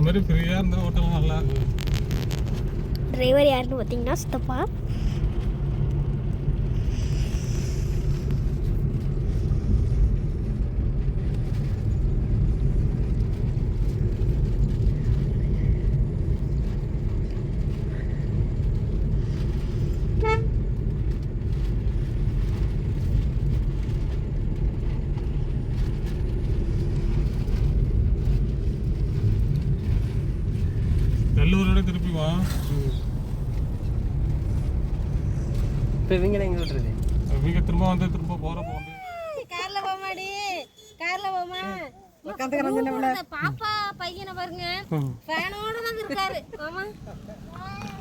இது மாதிரி ஃப்ரீயாக இருந்தால் ஓட்டலாம் நல்லா டிரைவர் யாருன்னு பார்த்தீங்கன்னா சித்தப்பா. வா இப்போ இவங்க எங்கே விட்டுறது இவங்க திரும்ப வந்து திரும்ப போகிறப்ப வந்து கார்ல போமாடி கார்ல போமா பாப்பா பையனை பாருங்க ஃபேனோட தான் இருக்காரு ஆமா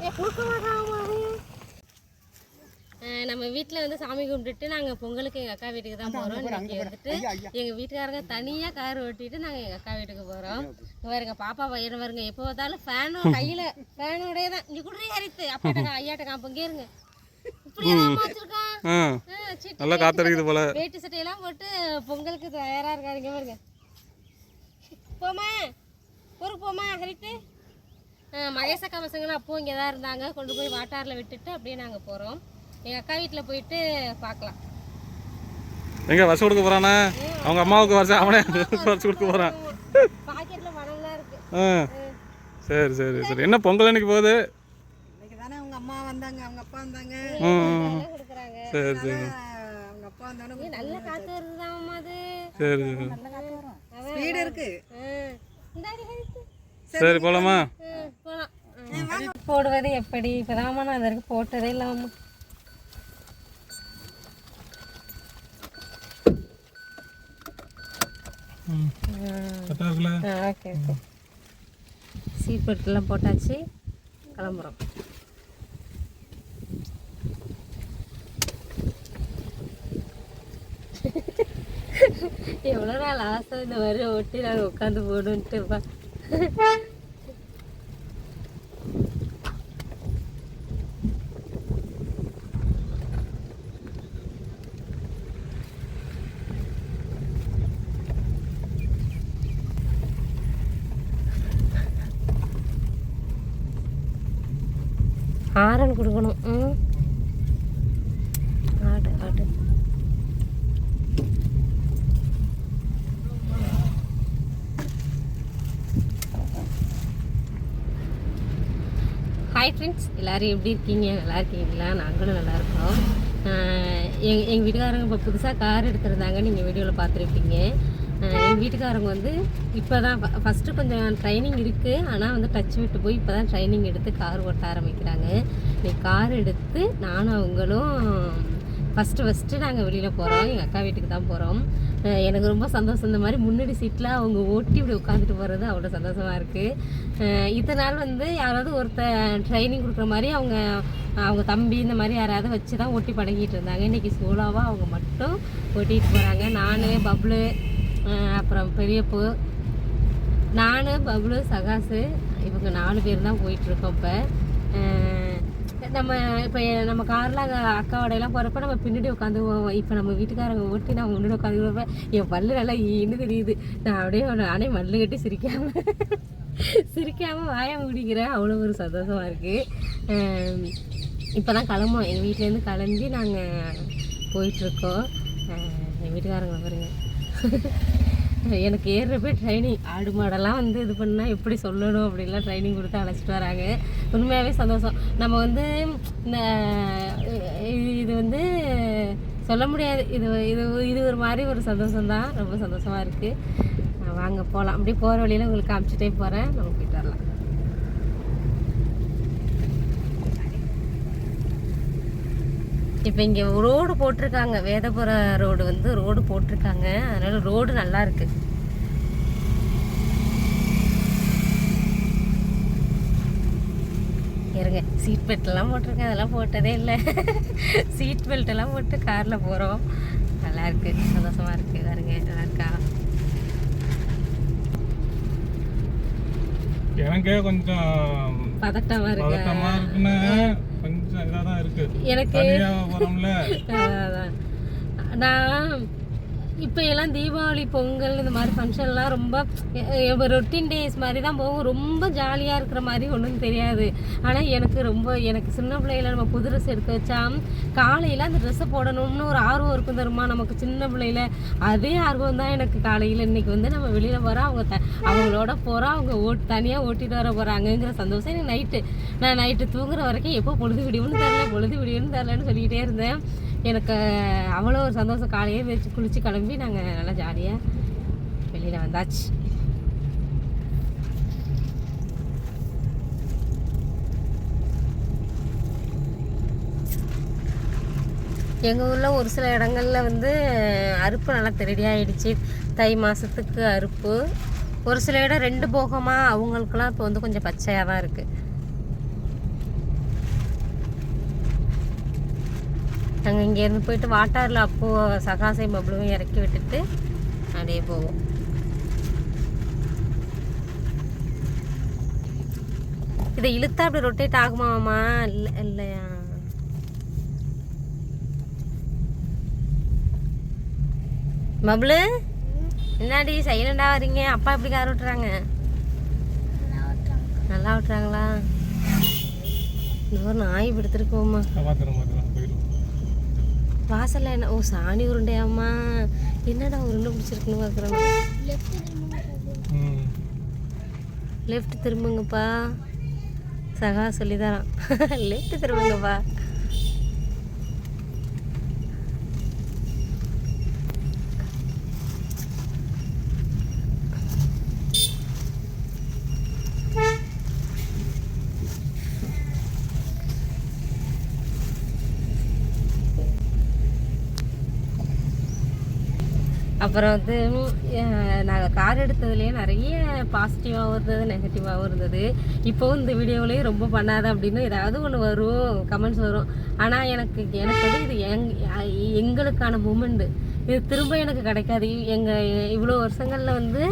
ஏ கொடுக்க மாட்டான் நம்ம வீட்டில் வந்து சாமி கும்பிட்டுட்டு நாங்கள் பொங்கலுக்கு எங்கள் அக்கா வீட்டுக்கு தான் போகிறோம் இன்னைக்கு வந்துட்டு எங்கள் வீட்டுக்காரங்க தனியாக கார் ஓட்டிட்டு நாங்கள் எங்கள் அக்கா வீட்டுக்கு போகிறோம் பாருங்க பாப்பா பையனை பாருங்க எப்போ பார்த்தாலும் ஃபேனும் கையில் ஃபேனோடய தான். இங்கே குடுறே ஹரித்து அப்பாட்ட ஐயாட்ட காப்பங்க இருங்க. நல்லா காத்தடிக்குது போல. வேட்டி சட்டையெல்லாம் போட்டு பொங்கலுக்கு தயாராக இருக்காருங்க பாருங்க. போமா ஊருக்கு போமா ஹரித்து மகேஷ் அக்கா பசங்களும் அப்போ இங்கே தான் இருந்தாங்க. கொண்டு போய் வாட்டாரில் விட்டுட்டு அப்படியே நாங்கள் போகிறோம் எங்கள் அக்கா வீட்டில் போயிட்டு பார்க்கலாம் எங்க வருஷம் கொடுக்க போறானே? அவங்க அம்மாவுக்கு வருஷம் அவனே வருஷம் கொடுக்க போறான். ஆ. சரி சரி சரி. என்ன பொங்கல் அன்னைக்கு போகுது? இன்னைக்கு தானே அவங்க அம்மா வந்தாங்க அவங்க அப்பா வந்தாங்க. சரி சரி. அவங்க அப்பா வந்தானே நல்ல காற்று வருதுதான் அது. சரி சரி. ஸ்பீடு இருக்கு. சரி போலாமா? போடுவது எப்படி? இப்போதாம்மா நான் அதற்கு போட்டதே இல்லாமல் ஓகே ஓகே. சீட் பெல்ட்லாம் போட்டாச்சு. கிளம்புறோம். எவ்வளோ நாள் ஆசை இந்த மாதிரி ஒட்டி நாங்கள் உட்காந்து போடுன்ட்டுப்பா ஆரன் கொடுக்கணும். ம் ஆடு ஆடு. ஹாய் ஃப்ரெண்ட்ஸ் எல்லோரும் எப்படி இருக்கீங்க? நல்லா இருக்கீங்களா? நாங்களும் நல்லா இருக்கோம். எங்கள் எங்கள் வீட்டுக்காரங்க இப்போ புதுசாக கார் எடுத்திருந்தாங்க. நீங்கள் வீடியோவில் பார்த்துருப்பீங்க. எங்கள் வீட்டுக்காரங்க வந்து இப்போ தான் ஃபஸ்ட்டு கொஞ்சம் ட்ரைனிங் இருக்குது ஆனால் வந்து டச் விட்டு போய் இப்போ தான் ட்ரைனிங் எடுத்து கார் ஓட்ட ஆரம்பிக்கிறாங்க. இன்னைக்கு கார் எடுத்து நானும் அவங்களும் ஃபஸ்ட்டு ஃபஸ்ட்டு நாங்கள் வெளியில் போகிறோம் எங்கள் அக்கா வீட்டுக்கு தான் போகிறோம் எனக்கு ரொம்ப சந்தோஷம். இந்த மாதிரி முன்னாடி சீட்டில் அவங்க ஓட்டி இப்படி உட்காந்துட்டு போகிறது அவ்வளோ சந்தோஷமாக இருக்குது இத்தனை நாள் வந்து யாராவது ஒருத்தர் ட்ரைனிங் கொடுக்குற மாதிரி அவங்க அவங்க தம்பி இந்த மாதிரி யாராவது வச்சு தான் ஓட்டி பழகிட்டு இருந்தாங்க. இன்றைக்கி சோலாவாக அவங்க மட்டும் ஓட்டிகிட்டு போகிறாங்க நான் பப்ளு அப்புறம் பெரியப்பு நான் பப்ளு சகாசு இவங்க நாலு பேர் தான் போயிட்டுருக்கோம் இப்போ. நம்ம இப்போ நம்ம காரில் அங்கே அக்காவோடையெல்லாம் போகிறப்ப நம்ம பின்னாடி உட்காந்து போவோம் இப்போ நம்ம வீட்டுக்காரங்க ஓட்டி நான் முன்னாடி உட்காந்து போகிறப்ப என் பல்லு நல்லா ஈன்னு தெரியுது. நான் அப்படியே நானே மல்லு கட்டி சிரிக்காம சிரிக்காமல் வாய முடிக்கிறேன். அவ்வளோ ஒரு சந்தோஷமாக இருக்குது இப்போ தான் கிளம்போம் எங்கள் வீட்டிலேருந்து கிளம்பி நாங்கள் போயிட்டுருக்கோம். எங்கள் வீட்டுக்காரங்க பாருங்கள் எனக்கு ஏறுறப்ப ட்ரைனிங் ஆடு மாடெல்லாம் வந்து இது பண்ணால் எப்படி சொல்லணும் அப்படின்லாம் ட்ரைனிங் கொடுத்து அழைச்சிட்டு வராங்க. உண்மையாகவே சந்தோஷம். நம்ம வந்து இந்த இது- இது வந்து சொல்ல முடியாது. இது இது இது ஒரு மாதிரி ஒரு சந்தோஷம் தான் ரொம்ப சந்தோஷமாக இருக்குது வாங்க போகலாம் அப்படியே போகிற வழியில் உங்களுக்கு காமிச்சிட்டே போகிறேன் நம்ம போயிட்டு வரலாம். இப்போ இங்கே ரோடு போட்டிருக்காங்க. வேதபுர ரோடு வந்து ரோடு போட்டிருக்காங்க. அதனால ரோடு நல்லா இருக்கு. இருங்க. சீட் பெல்ட் எல்லாம் போட்டிருக்கேன். அதெல்லாம் போட்டதே இல்லை. சீட் பெல்ட் எல்லாம் போட்டு காரில் போகிறோம் நல்லா இருக்கு. சந்தோஷமா இருக்கு. பாருங்க. நல்லா இருக்கா? எனக்கே கொஞ்சம் பதட்டமா இருக்கு பதட்டமா இருக்குன்னு கொஞ்சம் இதாக தான் இருக்கு எனக்கு. நான் இப்போ எல்லாம் தீபாவளி பொங்கல் இந்த மாதிரி ஃபங்க்ஷன்லாம் ரொம்ப ரொட்டீன் டேஸ் மாதிரி தான் போகும். ரொம்ப ஜாலியாக இருக்கிற மாதிரி ஒன்றும் தெரியாது. ஆனால் எனக்கு ரொம்ப எனக்கு சின்ன பிள்ளையில நம்ம புது ட்ரெஸ் எடுக்க வச்சா காலையில் அந்த ட்ரெஸ்ஸை போடணும்னு ஒரு ஆர்வம் இருக்கும் தருமா நமக்கு சின்ன பிள்ளையில அதே ஆர்வம் தான் எனக்கு காலையில். இன்னைக்கு வந்து நம்ம வெளியில் போகிறோம் அவங்க த அவங்களோட போகிறோம் அவங்க ஓட் தனியாக ஓட்டிட்டு வர போகிறாங்கங்கிற சந்தோஷம் எனக்கு நைட்டு நான் நைட்டு தூங்குற வரைக்கும் எப்போ பொழுது விடியும்னு தெரில பொழுது விடியும்னு தெரிலன்னு சொல்லிக்கிட்டே இருந்தேன். எனக்கு அவ்வளோ ஒரு சந்தோஷம். காலையே வச்சு குளித்து கிளம்பி நாங்கள் நல்லா ஜாலியாக வெளியில் வந்தாச்சு. எங்கள் ஊரில் ஒரு சில இடங்களில் வந்து அறுப்பு நல்லா திருடியாயிடுச்சு தை மாதத்துக்கு அறுப்பு. ஒரு சில இடம் ரெண்டு போகமாக அவங்களுக்குலாம் இப்போ வந்து கொஞ்சம் பச்சையாக தான் இருக்குது நாங்கள் இங்கேருந்து போயிட்டு வாட்டாரில் அப்போது சகாசை பப்ளுவும் இறக்கி விட்டுட்டு அப்படியே போவோம். இதை இழுத்தா அப்படி ரொட்டேட் ஆகுமாமா இல்லை இல்லையா? பப்ளு என்னடி சைலண்டாக வரீங்க அப்பா எப்படி கார் விட்டுறாங்க நல்லா விட்டுறாங்களா இந்த ஒரு நாய் படுத்துருக்கோம்மா வாசல்ல என்ன? ஓ சாணி உருண்டையாம்மா. என்னடா உருண்டை பிடிச்சிருக்குன்னு பார்க்குறோம் லெஃப்ட் திரும்புங்கப்பா. சகா சொல்லித்தரான் லெஃப்ட் திரும்புங்கப்பா. அப்புறம் வந்து நாங்கள் கார் எடுத்ததுலேயே நிறைய பாசிட்டிவாகவும் இருந்தது நெகட்டிவாகவும் இருந்தது. இப்போவும் இந்த வீடியோவிலேயே ரொம்ப பண்ணாத அப்படின்னு ஏதாவது ஒன்று வரும் கமெண்ட்ஸ் வரும். ஆனால் எனக்கு எனக்கு வந்து இது எங் எங்களுக்கான மூமெண்ட்டு இது திரும்ப எனக்கு கிடைக்காது. எங்கள் இவ்வளோ வருஷங்களில் வந்து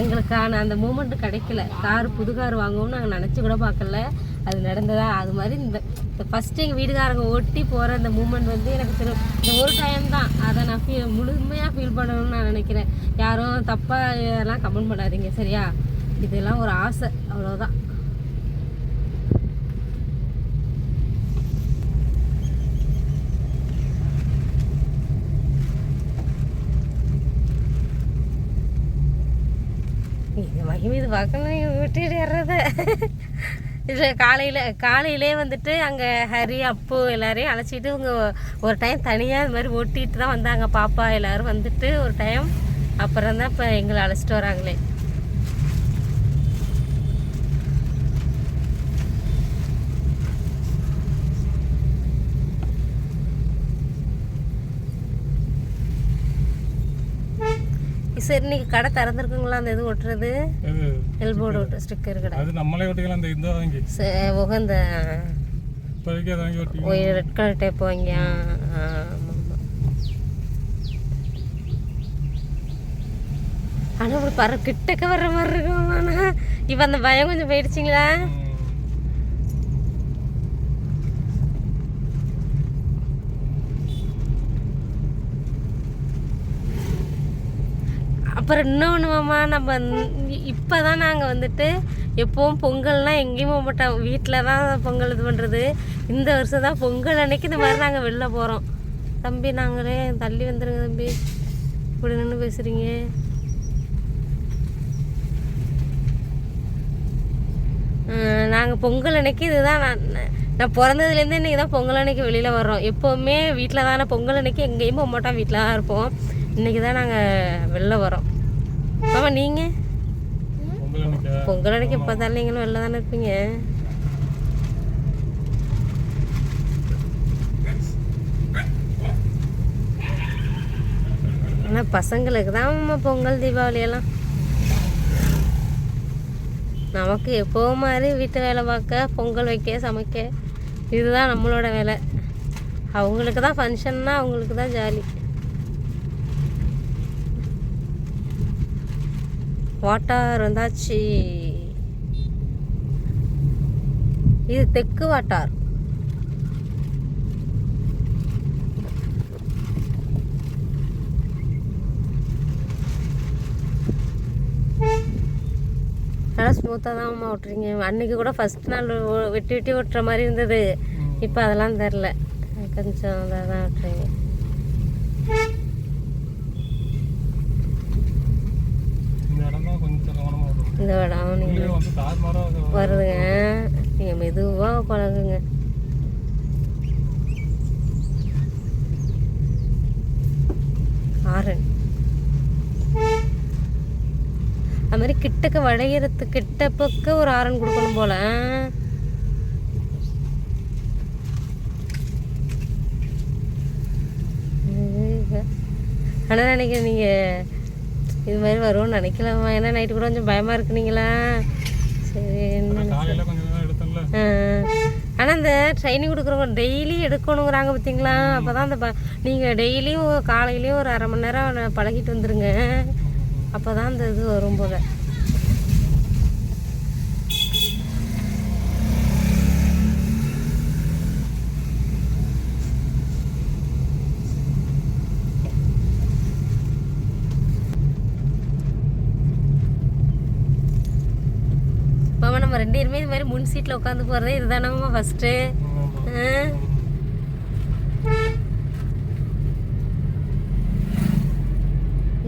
எங்களுக்கான அந்த மூமெண்ட்டு கிடைக்கல. கார் புது கார் வாங்குவோம்னு நாங்கள் நினச்சி கூட பார்க்கல. அது நடந்ததா? அது மாதிரி இந்த ஃபஸ்ட்டு எங்கள் வீட்டுக்காரங்க ஒட்டி போகிற அந்த மூமெண்ட் வந்து எனக்கு திரு இந்த ஒரு டைம் தான். அதை நான் ஃபீல் முழுமையாக ஃபீல் பண்ணணும்னு நான் நினைக்கிறேன். யாரும் தப்பாக எல்லாம் கமெண்ட் பண்ணாதீங்க சரியா? இதெல்லாம் ஒரு ஆசை. அவ்வளோதான் இது மகிமை இது பார்க்கணும் விட்டுட்டு ஏறத இது காலையில் காலையிலே வந்துட்டு அங்கே ஹரி அப்பு எல்லாரையும் அழைச்சிட்டு இவங்க ஒரு டைம் தனியாக இது மாதிரி ஓட்டிகிட்டு தான் வந்தாங்க. பாப்பா எல்லோரும் வந்துட்டு ஒரு டைம் அப்புறம் தான் இப்போ எங்களை அழைச்சிட்டு வராங்களே. சரி இன்னைக்கு கடை திறந்துருக்குங்களா? அந்த இது ஒட்டுறது? எல்போர்டு ஒட்டு ஸ்டிக்கர். கடை. அது நம்மளே ஓட்டிக்கலாம் அந்த இந்த வாங்கி. ச- உகந்த இப்போதைக்கு அதை வாங்கி ஓட்டி ரெட் கலர் டேப் வாங்கி ஆ, ஆ, ஆமா, ஆமா. ஆனா இப்படி பற கிட்டக்க வர்ற மாதிரி இருக்கும் ஆனா. இப்ப அந்த பயம் கொஞ்சம் போயிடுச்சிங்களா ம். அப்புறம் இன்னொன்று மாமா நம்ம இப்போ தான் நாங்கள் வந்துட்டு எப்போவும் பொங்கல்னால் எங்கேயும் போக மாட்டோம். வீட்டில் தான் பொங்கல் இது பண்ணுறது இந்த வருஷம் தான் பொங்கல் அன்னைக்கு இந்த மாதிரி நாங்கள் வெளில போகிறோம் தம்பி நாங்களே தள்ளி வந்துடுங்க தம்பி. இப்படி நின்று பேசுகிறீங்க நாங்கள் பொங்கல் அன்னைக்கு இதுதான். நான் நான் பிறந்ததுலேருந்து இன்றைக்கி தான் பொங்கல் அன்னைக்கு வெளியில் வர்றோம். எப்போவுமே வீட்டில் தானே பொங்கல் அன்னைக்கு எங்கேயும் போக மாட்டோம். வீட்டில் தான் இருப்போம். இன்றைக்கி தான் நாங்கள் வெளில வரோம் ஆமாம் நீங்கள் பொங்கல் அன்னைக்கா எப்போ தான் நீங்களும் வெளில தானே இருப்பீங்க? ஆனால் பசங்களுக்கு தான் பொங்கல் தீபாவளி எல்லாம். நமக்கு எப்போ மாதிரி வீட்டு வேலை பார்க்க பொங்கல் வைக்க சமைக்க இதுதான் நம்மளோட வேலை. அவங்களுக்கு தான் ஃபங்க்ஷன்னா அவங்களுக்கு தான் ஜாலி வாட்டார் வந்தாச்சு இது தெற்கு வாட்டார் நல்லா ஸ்மூத்தாக தான் அம்மா ஓட்டுறீங்க. அன்றைக்கி கூட ஃபஸ்ட் நாள் விட்டு விட்டு ஓட்டுற மாதிரி இருந்தது. இப்போ அதெல்லாம் தெரில கொஞ்சம் இதாக தான் ஓட்டுறீங்க. இந்த இடம் நீங்கள் வருதுங்க. நீங்கள் மெதுவாக பழகுங்க. ஆரன் அது மாதிரி கிட்டக்க வளையறது கிட்ட பக்க ஒரு ஆரன் கொடுக்கணும் போல. ஆனால் நினைக்கிறேன் நீங்கள் இது மாதிரி வரும்னு நினைக்கலாமா? ஏன்னா நைட்டு கூட கொஞ்சம் பயமாக இருக்குனீங்களா சரி என்ன ஆனால் இந்த ட்ரைனிங் கொடுக்குறவங்க டெய்லி எடுக்கணுங்கிறாங்க பார்த்தீங்களா அப்போ தான் அந்த நீங்கள் டெய்லியும் காலையிலையும் ஒரு அரை மணி நேரம் பழகிட்டு வந்துருங்க. அப்போ தான் அந்த இது வரும் போல். மாமா இது மாதிரி முன் சீட்டில் உட்காந்து போகிறதே இதுதானம்மா ஃபஸ்ட்டு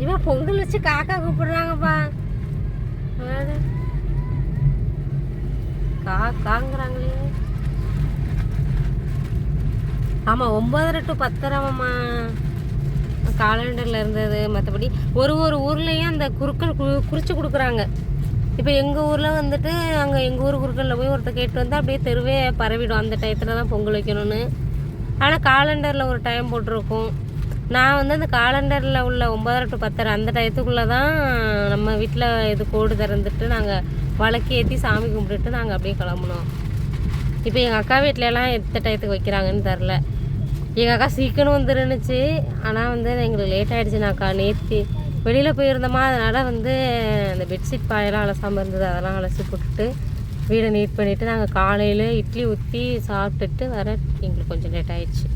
இவன் பொங்கல் வச்சு காக்கா கூப்பிடுறாங்கப்பா. வாடு. காக்காங்கிறாங்களே. ஆமாம் ஒம்பதரை டு பத்தரைமாம்மா காலண்டரில் இருந்தது மற்றபடி ஒரு ஒரு ஊர்லேயும் அந்த குறுக்கள் கு குறித்து கொடுக்குறாங்க. இப்போ எங்கள் ஊரில் வந்துட்டு அங்கே எங்கள் ஊர் குறுக்கல்ல போய் ஒருத்தர் கேட்டு வந்து அப்படியே தெருவே பரவிடும். அந்த டயத்தில் தான் பொங்கல் வைக்கணும்னு. ஆனால் காலண்டரில் ஒரு டைம் போட்டிருக்கும். நான் வந்து அந்த காலண்டரில் உள்ள ஒம்பதரை டு பத்தரை அந்த டயத்துக்குள்ளே தான் நம்ம வீட்டில் இது கோடு திறந்துட்டு நாங்கள் வழக்கு ஏற்றி சாமி கும்பிட்டுட்டு நாங்கள் அப்படியே கிளம்புனோம். இப்போ எங்கள் அக்கா வீட்டிலலாம் எத்த டயத்துக்கு வைக்கிறாங்கன்னு தெரில எங்கள் அக்கா சீக்கிரம் வந்துருந்துச்சு ஆனால் வந்து எங்களுக்கு லேட் ஆகிடுச்சுனாக்கா நேற்று வெளியில் போயிருந்தோமா அதனால் வந்து அந்த பெட்ஷீட் பாயெல்லாம் அலசாமல் இருந்தது. அதெல்லாம் அலசி போட்டுட்டு வீடை நீட் பண்ணிவிட்டு நாங்கள் காலையில் இட்லி ஊற்றி சாப்பிட்டுட்டு வர எங்களுக்கு கொஞ்சம் லேட் ஆயிடுச்சு.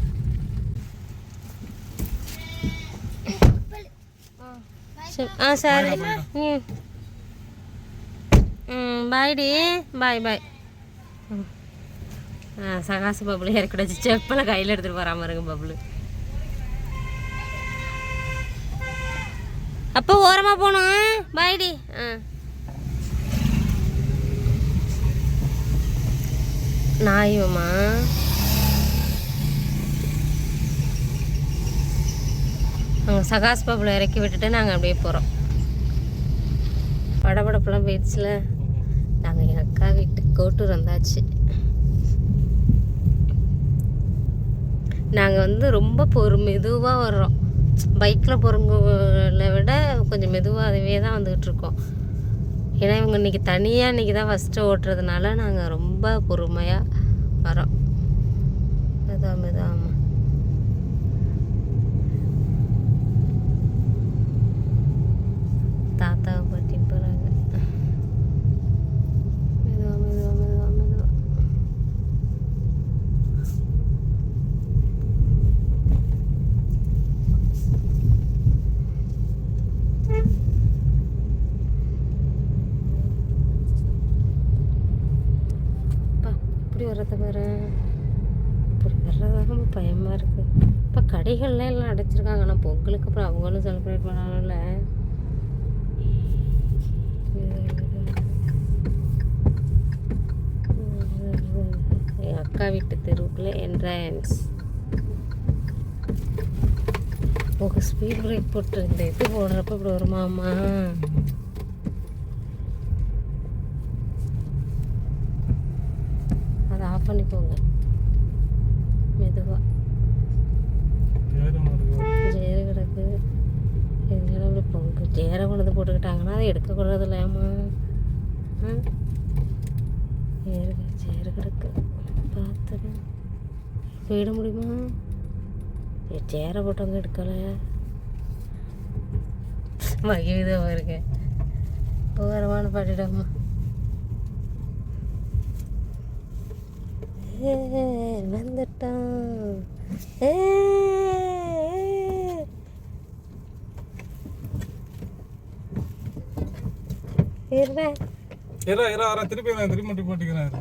சரி ஆ சரி. ம். பாய்டி பாய் பாய் சகாசு பபுளு இறக்கி வச்சு செப்பலை கையில் எடுத்துகிட்டு போகிறாம இருங்க பபுளு அப்போ ஓரமாக போகணும் பாய்டி ஆ. நாயுமா நாங்கள் சகாஸ் பாப்பில் இறக்கி விட்டுட்டு நாங்கள் அப்படியே போகிறோம் படபடப்பெல்லாம் போயிடுச்சுல. நாங்கள் எங்கள் அக்கா வீட்டுக்கு கோட்டூர் வந்தாச்சு. நாங்கள் வந்து ரொம்ப பொறு மெதுவாக வர்றோம். பைக்கில் போகிறவங்கள விட கொஞ்சம் மெதுவாகவே தான் வந்துக்கிட்டு இருக்கோம் ஏன்னா இவங்க இன்றைக்கி தனியாக இன்றைக்கி தான் ஃபஸ்ட்டு ஓட்டுறதுனால நாங்கள் ரொம்ப பொறுமையாக வரோம். மெதுவாக மெதுவாக தாத்தா பட்டின்னு போகிறாங்க மெதுவாக மெதுவாக மெதுவாக மெதுவாக அப்பா இப்படி வர்றத பாரு. இப்படி வர்றதாக ரொம்ப பயமாக இருக்குது இப்போ கடைகள்லாம் எல்லாம் அடைச்சிருக்காங்க. ஆனால் பொங்கலுக்கு அப்புறம் அவங்களும் செலிப்ரேட் பண்ணாலும்ல என் அக்கா வீட்டு தெருவுக்குள்ளே என்ட்ரன்ஸ் ஒரு ஸ்பீட் பிரேக் போட்டு இந்த இது போடுறப்ப இப்படி வருமாம்மா? பண்ணிக்கோங்க. மெதுவாக ஜெயர கிடக்கு எங்கேயும் அப்படி பொங்கு ஜெயர கொண்டு வந்து போட்டுக்கிட்டாங்கன்னா அதை எடுக்கக்கூடாது இல்லையாம்மா ஆ? ஏறு சேரு கிடக்கு பார்த்துக்க போயிட முடியுமா? ஏ, சேரை போட்டவங்க எடுக்கலை. மகிழ்தான் பாருங்க ஓரமான பாடிடாமா ஏ வந்துட்டான் ஏ இருடா இரா இரா வரேன் திருப்பி நான் திரும்பி மட்டும் போட்டுக்கிறேன்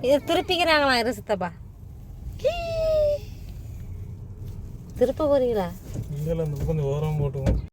இது திருப்பிக்கிறாங்களா இரு சித்தப்பா. திருப்ப போறீங்களா? இல்லை இந்த கொஞ்சம் ஓரம் போட்டுவோம்